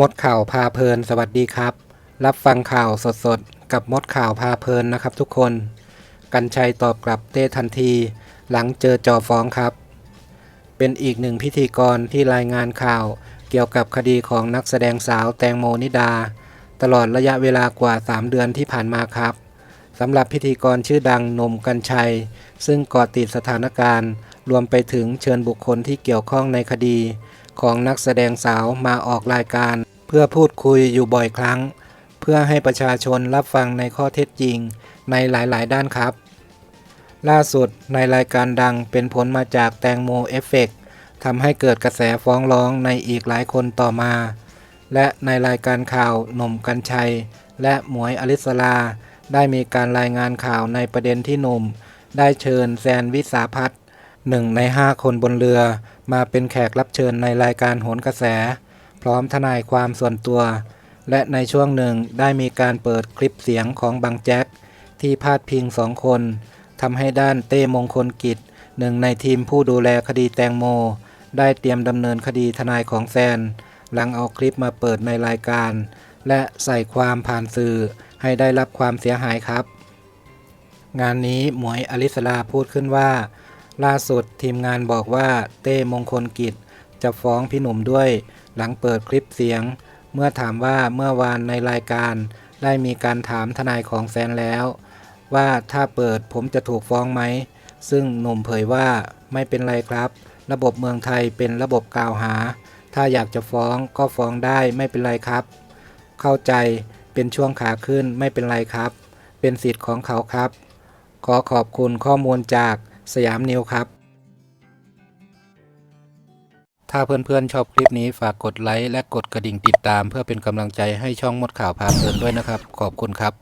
มดข่าวพาเพลิน สวัสดีครับ รับฟังข่าวสดๆ กับมดข่าวพาเพลินนะครับทุกคน กัญชัยตอบกลับเต้ทันที หลังเจอจอฟ้องครับ เป็นอีกหนึ่งพิธีกรที่รายงานข่าวเกี่ยวกับคดีของนักแสดงสาวแตงโมนิดา ตลอดระยะเวลากว่า 3 เดือนที่ผ่านมาครับสำหรับพิธีกรชื่อดังนมกัญชัย ซึ่งก่อติดสถานการณ์ รวมไปถึงเชิญบุคคลที่เกี่ยวข้องในคดี ของนักแสดงสาวมาออกรายการ เพื่อพูดคุยอยู่บ่อยครั้ง เพื่อให้ประชาชนรับฟังในข้อเท็จจริงในหลายๆ ด้านครับ ล่าสุดในรายการดังเป็นผลมาจากแตงโมเอฟเฟกทำให้เกิดกระแสฟ้องร้องในอีกหลายคนต่อมา และในรายการข่าวหนุ่มกัญชัย และหมวยอลิสลาได้มีการรายงานข่าวในประเด็นที่หนุ่ม ได้เชิญแซนวิสาพัฒน์ หนึ่งในห้าคนบนเรือมาเป็นแขกรับเชิญในรายการโหนกระแส พร้อมทนายความส่วนตัว และในช่วงหนึ่งได้มีการเปิดคลิปเสียงของบังแจ็คที่พาดพิงสองคนทำให้ด้านเต้มงคลกิจ หนึ่งในทีมผู้ดูแลคดีแตงโม ได้เตรียมดำเนินคดีทนายของแซน หลังเอาคลิปมาเปิดในรายการ และใส่ความผ่านสื่อให้ได้รับความเสียหายครับ งานนี้หมวยอลิสลาพูดขึ้นว่า ล่าสุดทีมงานบอกว่าเต้มงคลกิจ จะฟ้องพี่หนุ่มด้วย หลังเปิดคลิปเสียง เมื่อถามว่าเมื่อวานในรายการ ได้มีการถามทนายของแซนแล้ว ว่าถ้าเปิดผมจะถูกฟ้องไหม ซึ่งหนุ่มเผยว่าไม่เป็นไรครับ ระบบเมืองไทยเป็นระบบกล่าวหา ถ้าอยากจะฟ้องก็ฟ้องได้ไม่เป็นไรครับ เข้าใจเป็นช่วงขาขึ้นไม่เป็นไรครับ เป็นสิทธิ์ของเขาครับ ขอขอบคุณข้อมูลจาก สยามนิวครับ ถ้าเพื่อนๆชอบคลิปนี้ฝากกดไลค์และกดกระดิ่งติดตาม เพื่อเป็นกำลังใจให้ช่องมดข่าวพาเพลินด้วยนะครับ ขอบคุณครับ